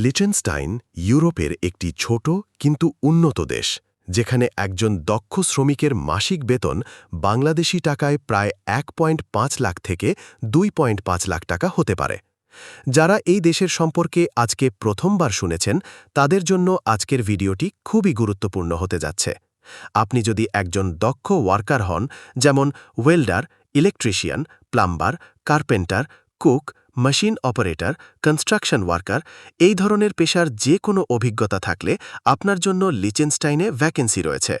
Liechtenstein ইউরোপের একটি ছোট কিন্তু উন্নত দেশ, যেখানে একজন দক্ষ শ্রমিকের মাসিক বেতন বাংলাদেশি টাকায় প্রায় এক পয়েন্ট পাঁচ লাখ থেকে দুই পয়েন্ট পাঁচ লাখ টাকা হতে পারে। যারা এই দেশের সম্পর্কে আজকে প্রথমবার শুনেছেন, তাদের জন্য আজকের ভিডিওটি খুবই গুরুত্বপূর্ণ হতে যাচ্ছে। আপনি যদি একজন দক্ষ ওয়ার্কার হন, যেমন welder, electrician, plumber, carpenter, cook machine operator construction worker এই ধরনের পেশার যে কোনো অভিজ্ঞতা থাকলে আপনার জন্য লিচেনস্টাইনে ভ্যাকেন্সি রয়েছে।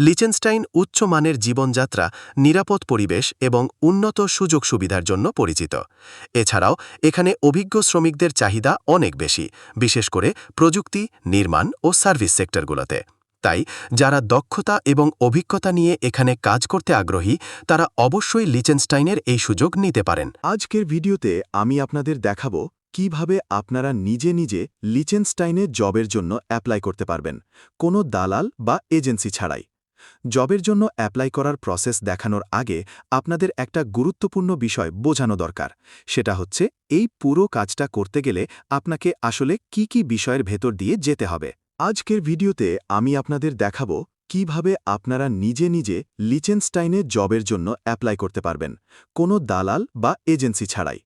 লিচেনস্টাইন উচ্চমানের জীবনযাত্রা, নিরাপদ পরিবেশ এবং উন্নত সুযোগ সুবিধার জন্য পরিচিত। এছাড়াও এখানে অভিজ্ঞ শ্রমিকদের চাহিদা অনেক বেশি, বিশেষ করে প্রযুক্তি, নির্মাণ ও সার্ভিস সেক্টরগুলোতে। তাই যারা দক্ষতা এবং অভিজ্ঞতা নিয়ে এখানে কাজ করতে আগ্রহী, তারা অবশ্যই লিচেনস্টাইনের এই সুযোগ নিতে পারেন। আজকের ভিডিওতে আমি আপনাদের দেখাবো কীভাবে আপনারা নিজে নিজে লিচেনস্টাইনে জবের জন্য অ্যাপ্লাই করতে পারবেন, কোনো দালাল বা এজেন্সি ছাড়াই। জবের জন্য অ্যাপ্লাই করার প্রসেস দেখানোর আগে আপনাদের একটা গুরুত্বপূর্ণ বিষয় বোঝানো দরকার, সেটা হচ্ছে এই পুরো কাজটা করতে গেলে আপনাকে আসলে কি কি বিষয়ের ভেতর দিয়ে যেতে হবে। আজকের ভিডিওতে আমি আপনাদের দেখাবো কীভাবে আপনারা নিজে নিজে লিচেনস্টাইনে জবের জন্য অ্যাপ্লাই করতে পারবেন, কোনো দালাল বা এজেন্সি ছাড়াই।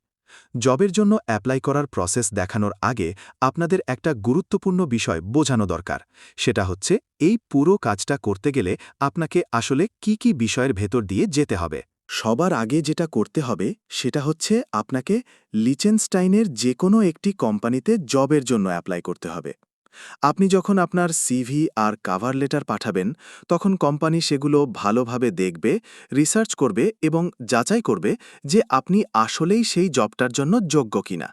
জবের জন্য অ্যাপ্লাই করার প্রসেস দেখানোর আগে আপনাদের একটা গুরুত্বপূর্ণ বিষয় বোঝানো দরকার, সেটা হচ্ছে এই পুরো কাজটা করতে গেলে আপনাকে আসলে কি কি বিষয়ের ভেতর দিয়ে যেতে হবে। সবার আগে যেটা করতে হবে সেটা হচ্ছে আপনাকে লিচেনস্টাইনের যে কোনো একটি কোম্পানিতে জবের জন্য অ্যাপ্লাই করতে হবে। আপনি যখন আপনার সিভি আর কাভার লেটার পাঠাবেন, তখন কোম্পানি সেগুলো ভালোভাবে দেখবে রিসার্চ করবে এবং যাচাই করবে যে আপনি আসলেই সেই জবটার জন্য যোগ্য কিনা।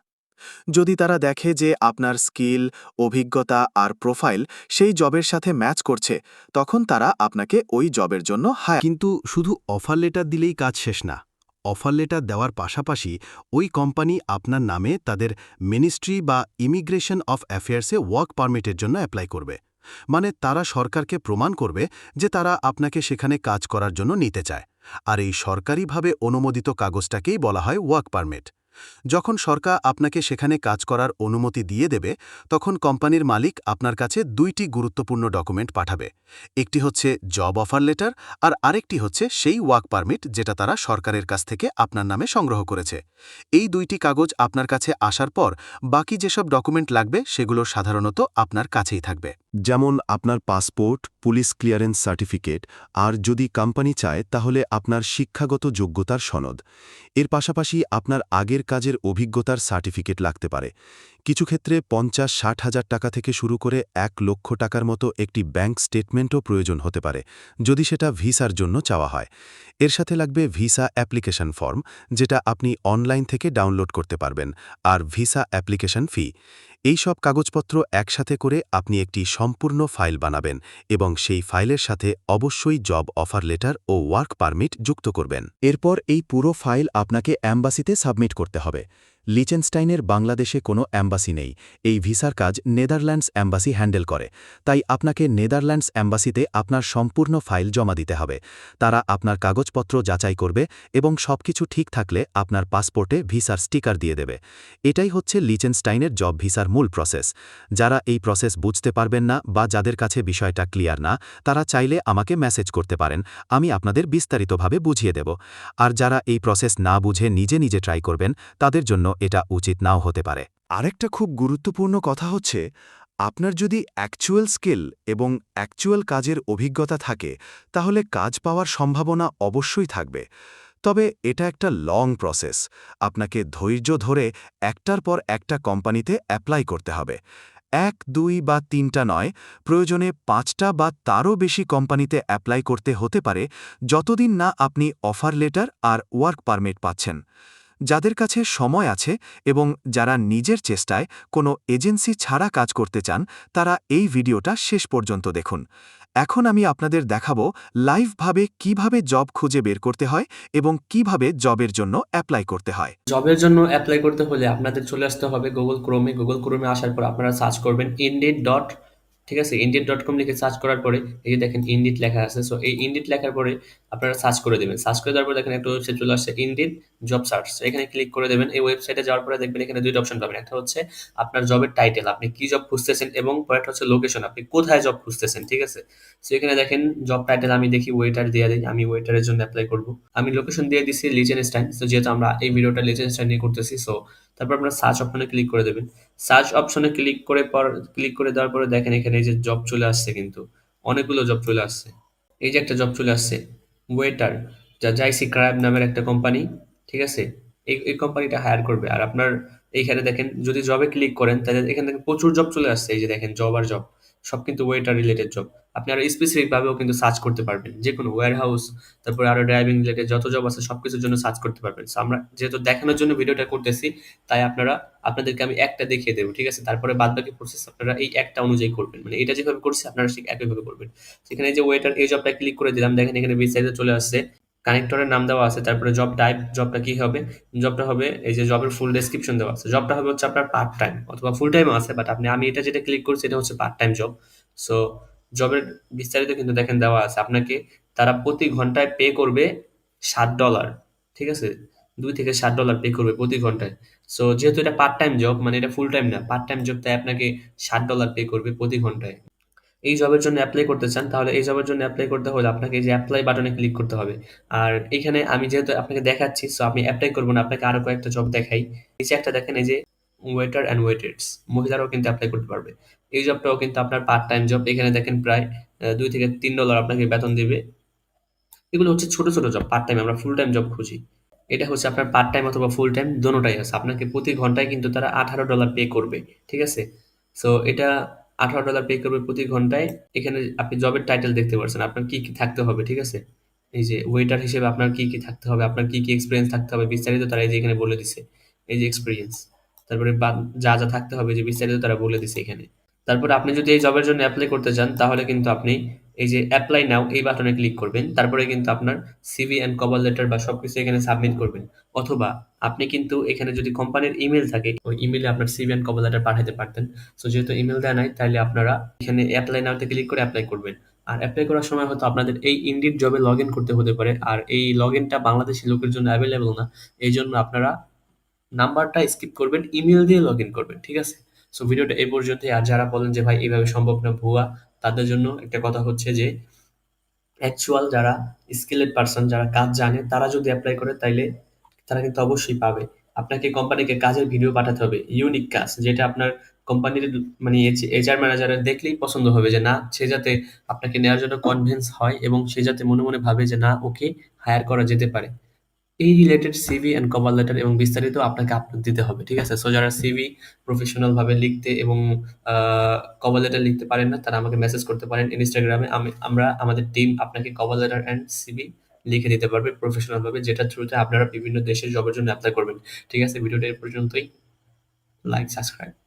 যদি তারা দেখে যে আপনার স্কিল অভিজ্ঞতা আর প্রোফাইল সেই জবের সাথে ম্যাচ করছে, তখন তারা আপনাকে ওই জবের জন্য হায় কিন্তু শুধু অফার লেটার দিলেই কাজ শেষ না। অফার লেটার দেওয়ার পাশাপাশি ওই কোম্পানি আপনার নামে তাদের মিনিস্ট্রি বা ইমিগ্রেশন অফ অ্যাফেয়ার্সে ওয়ার্ক পারমিটের জন্য অ্যাপ্লাই করবে। মানে তারা সরকারকে প্রমাণ করবে যে তারা আপনাকে সেখানে কাজ করার জন্য নিতে চায়। আর এই সরকারিভাবে অনুমোদিত কাগজটাকেই বলা হয় ওয়ার্ক পারমিট। যখন সরকার আপনাকে সেখানে কাজ করার অনুমতি দিয়ে দেবে, তখন কোম্পানির মালিক আপনার কাছে দুইটি গুরুত্বপূর্ণ ডকুমেন্ট পাঠাবে। একটি হচ্ছে জব অফার লেটার আর আরেকটি হচ্ছে সেই ওয়ার্ক পারমিট যেটা তারা সরকারের কাছ থেকে আপনার নামে সংগ্রহ করেছে। এই দুইটি কাগজ আপনার কাছে আসার পর বাকি যেসব ডকুমেন্ট লাগবে সেগুলো সাধারণত আপনার কাছেই থাকবে। যেমন আপনার পাসপোর্ট, পুলিশ ক্লিয়ারেন্স সার্টিফিকেট আর যদি কোম্পানি চায় তাহলে আপনার শিক্ষাগত যোগ্যতার সনদ। এর পাশাপাশি আপনার আগের কাজের অভিজ্ঞতার সার্টিফিকেট লাগতে পারে। কিছু ক্ষেত্রে পঞ্চাশ, ষাট হাজার টাকা থেকে শুরু করে এক লক্ষ টাকার মতো একটি ব্যাংক স্টেটমেন্টও প্রয়োজন হতে পারে, যদি সেটা ভিসার জন্য চাওয়া হয়। এর সাথে লাগবে ভিসা অ্যাপ্লিকেশন ফর্ম, যেটা আপনি অনলাইন থেকে ডাউনলোড করতে পারবেন, আর ভিসা অ্যাপ্লিকেশন ফি। এই সব কাগজপত্র একসাথে করে আপনি একটি সম্পূর্ণ ফাইল বানাবেন এবং সেই ফাইলের সাথে অবশ্যই জব অফার লেটার ও ওয়ার্ক পারমিট যুক্ত করবেন। এরপর এই পুরো ফাইল আপনাকে অ্যাম্বাসিতে সাবমিট করতে হবে। লিচেনস্টাইনের বাংলাদেশে কোনো অ্যাম্বাসি নেই। এই ভিসার কাজ নেদারল্যান্ডস অ্যাম্বাসি হ্যান্ডেল করে। তাই আপনাকে নেদারল্যান্ডস অ্যাম্বাসিতে আপনার সম্পূর্ণ ফাইল জমা দিতে হবে। তারা আপনার কাগজপত্র যাচাই করবে এবং সবকিছু ঠিক থাকলে আপনার পাসপোর্টে ভিসার স্টিকার দিয়ে দেবে। এটাই হচ্ছে লিচেনস্টাইনের জব ভিসার মূল প্রসেস। যারা এই প্রসেস বুঝতে পারবেন না বা যাদের কাছে বিষয়টা ক্লিয়ার না, তারা চাইলে আমাকে মেসেজ করতে পারেন। আমি আপনাদের বিস্তারিতভাবে বুঝিয়ে দেব। আর যারা এই প্রসেস না বুঝে নিজে নিজে ট্রাই করবেন, তাদের জন্য এটা উচিত নাও হতে পারে। আরেকটা খুব গুরুত্বপূর্ণ কথা হচ্ছে, আপনার যদি অ্যাকচুয়াল স্কিল এবং অ্যাকচুয়াল কাজের অভিজ্ঞতা থাকে, তাহলে কাজ পাওয়ার সম্ভাবনা অবশ্যই থাকবে। তবে এটা একটা লং প্রসেস আপনাকে ধৈর্য ধরে একটার পর একটা কোম্পানিতে অ্যাপ্লাই করতে হবে। এক, দুই বা তিনটা নয়, প্রয়োজনে পাঁচটা বা তারও বেশি কোম্পানিতে অ্যাপ্লাই করতে হতে পারে, যতদিন না আপনি অফার লেটার আর ওয়ার্ক পারমিট পাচ্ছেন। যাদের কাছে সময় আছে এবং যারা নিজের চেষ্টায় কোনো এজেন্সি ছাড়া কাজ করতে চান, তারা এই ভিডিওটা শেষ পর্যন্ত দেখুন। এখন আমি আপনাদের দেখাবো লাইভভাবে কীভাবে জব খুঁজে বের করতে হয় এবং কীভাবে জবের জন্য অ্যাপ্লাই করতে হয়। জবের জন্য অ্যাপ্লাই করতে হলে আপনাদের চলে আসতে হবে গুগল ক্রোমে গুগল ক্রোমে আসার পর আপনারা সার্চ করবেন ইন্ডিড ডট ঠিক আছে ইন্ডিট ডট কম লিখে সার্চ করার পরে এই যে দেখেন ইন্ডিট লেখা আছে সো এই ইন্ডিট লেখার পরে আপনারা সার্চ করে দেবেন। সার্চ করে দেওয়ার পরে দেখেন একটা ওয়েবসাইট চলে আসছে ইন্ডিট জব সার্চ এখানে ক্লিক করে দেবেন। এই ওয়েবসাইটে যাওয়ার পরে দেখবেন এখানে দুইটা অপশন পাবেন, একটা হচ্ছে আপনার জবের টাইটেল আপনি কি জব খুঁজতেছেন এবং পরেরটা হচ্ছে লোকেশন আপনি কোথায় জব খুঁজতেছেন, ঠিক আছে? সো এখানে দেখেন জব টাইটেল আমি দেখি ওয়েটার দিয়ে দিই, আমি ওয়েটারের জন্য অ্যাপ্লাই করব। আমি লোকেশন দিয়ে দিচ্ছি লিজেন স্টাইন সো যেহেতু আমরা এই ভিডিওটা লিজেন স্টাইন নিয়ে করতেছি সো তারপর আপনার সার্চ অপশনে ক্লিক করে দেবেন। সার্চ অপশনে ক্লিক করে পর ক্লিক করে দেওয়ার পরে দেখেন এখানে এই যে জব চলে আসছে কিন্তু। অনেকগুলো জব চলে আসছে। এই যে একটা জব চলে আসছে ওয়েটার যা জাইসি ক্রাইব নামের একটা কোম্পানি ঠিক আছে? এই এই কোম্পানিটা হায়ার করবে। আর আপনার এইখানে দেখেন, যদি জবে ক্লিক করেন, তাহলে এখানে দেখেন প্রচুর জব চলে আসছে। এই যে দেখেন জব আর জব সব কিন্তু ওয়েটার রিলেটেড জব আপনি আরও স্পেসিফিক ভাবেও কিন্তু সার্চ করতে পারবেন। যে কোনো ওয়্যার হাউস তারপরে আরও ড্রাইভিং রিলেটেড যত জব আছে সবকিছুর জন্য সার্চ করতে পারবেন। So, আমরা যেহেতু দেখানোর জন্য ভিডিওটা করতেছি তাই আপনারা আপনাদেরকে আমি একটা দেখিয়ে দেবো ঠিক আছে? তারপরে বাদ বাকি প্রসেস আপনারা এই একটা অনুযায়ী করবেন। মানে এটা যেভাবে করছে আপনারা ঠিক একইভাবে করবেন। সেখানে যে ওয়েটার এই জবটা ক্লিক করে দিলাম। দেখেন এখানে বিস্তারিত চলে আসছে। কানেক্টরের নাম দেওয়া আছে, তারপরে জব টাইপ জবটা কি হবে? জবটা হবে, এই যে জবের ফুল ডেসক্রিপশন দেওয়া আছে। জবটা হবে হচ্ছে আপনার পার্ট টাইম অথবা ফুল টাইম আছে বাট আপনি, আমি এটা যেটা ক্লিক করছি, এটা হচ্ছে পার্ট টাইম জব সো জবের বিস্তারিত কিন্তু দেখেন দেওয়া আছে। আপনাকে তারা প্রতি ঘন্টায় পে করবে ষাট ডলার ঠিক আছে? দুই থেকে ষাট ডলার পে করবে প্রতি ঘন্টায়। সো যেহেতু এটা পার্ট টাইম জব মানে এটা ফুল টাইম না পার্ট টাইম জব তাই আপনাকে ষাট ডলার পে করবে প্রতি ঘন্টায়। এই জবের জন্য অ্যাপ্লাই করতে চান, তাহলে এই জবের জন্য অ্যাপ্লাই করতে হলে আপনাকে এই যে অ্যাপ্লাই বাটনে ক্লিক করতে হবে। আর এখানে আমি যেহেতু আপনাকে দেখাচ্ছি সো আমি অ্যাপ্লাই করব না, আপনাকে আরও কয়েকটা জব দেখাই। নিচে একটা দেখেন, এই যে ওয়েটার অ্যান্ড ওয়েটার্স মহিলারাও কিন্তু অ্যাপ্লাই করতে পারবে। এই জবটাও কিন্তু আপনার পার্ট টাইম জব এখানে দেখেন প্রায় দুই থেকে তিন ডলার আপনাকে বেতন দেবে। এগুলো হচ্ছে ছোট ছোট জব পার্ট টাইম আমরা ফুল টাইম জব খুঁজি। এটা হচ্ছে আপনার পার্ট টাইম অথবা ফুল টাইম দোনোটাই আছে। আপনাকে প্রতি ঘন্টায় কিন্তু তারা আঠারো ডলার পে করবে, ঠিক আছে? সো এটা আঠারো ডলার পে করবেন প্রতি ঘন্টায়। এখানে আপনি জবের টাইটেল দেখতে পাচ্ছেন আপনার কি কি থাকতে হবে, ঠিক আছে? এই যে ওয়েটার হিসেবে আপনার কি কি থাকতে হবে, আপনার কি কি এক্সপিরিয়েন্স থাকতে হবে, বিস্তারিত তারা এই যে এখানে বলে দিছে। এই যে এক্সপিরিয়েন্স তারপরে যা যা থাকতে হবে যে বিস্তারিত তারা বলে দিছে এখানে। তারপর আপনি যদি এই জবের জন্য অ্যাপ্লাই করতে চান, তাহলে কিন্তু আপনি এই যে অ্যাপ্লাই নাও এই বাটনে ক্লিক করবেন, তারপরে কিন্তু আপনার সিভি অ্যান্ড কভার লেটার বা সবকিছু এখানে সাবমিট করবেন। অথবা আপনি কিন্তু এখানে যদি কোম্পানির ইমেল থাকে, ওই ইমেলে আপনার সিভি অ্যান্ড কভার লেটার পাঠাতে পারতেন। সো যেহেতু ইমেল দেওয়া নাই তাহলে আপনারা এখানে অ্যাপ্লাই নাওতে ক্লিক করে অ্যাপ্লাই করবেন। আর অ্যাপ্লাই করার সময় হয়তো আপনাদের এই ইন্ডিড জবে লগ ইন করতে হতে পারে, আর এই লগ ইনটা বাংলাদেশি লোকের জন্য অ্যাভেলেবল না। এই জন্য আপনারা নাম্বারটা স্কিপ করবেন ইমেল দিয়ে লগ ইন করবেন, ঠিক আছে? সো ভিডিওটা এই পর্যন্তই। আর যারা বলেন যে, ভাই, এইভাবে সম্ভব না ভুয়া, তাদের জন্য একটা কথা হচ্ছে যে অ্যাকচুয়াল যারা স্কিলেড পারসন যারা কাজ জানে, তারা যদি অ্যাপ্লাই করে, তাইলে তারা কিন্তু অবশ্যই পাবে। আপনাকে কোম্পানিকে কাজের ভিডিও পাঠাতে হবে। ইউনিক কাজ, যেটা আপনার কোম্পানির মানে এইচআর ম্যানেজারের দেখলেই পছন্দ হবে যে, না, সে যাতে আপনাকে নেওয়ার জন্য কনভিন্স হয় এবং সে যাতে মনে মনে ভাবে যে, না, ওকে হায়ার করা যেতে পারে। এই related CV and cover letter এবং বিস্তারিত আপনাকে আপলোড দিতে হবে, ঠিক আছে? সো যারা সিভি প্রফেশনাল ভাবে লিখতে এবং কভার লেটার লিখতে পারেন না, তারা আমাকে মেসেজ করতে পারেন ইনস্টাগ্রামে আমি, আমরা, আমাদের টিম আপনাকে কভার লেটার অ্যান্ড সিভি লিখে দিতে পারবে প্রফেশনাল ভাবে, যেটা থ্রুতে আপনারা বিভিন্ন দেশের জবের জন্য অ্যাপ্লাই করবেন। ঠিক আছে? ভিডিওটা এই পর্যন্তই। Like subscribe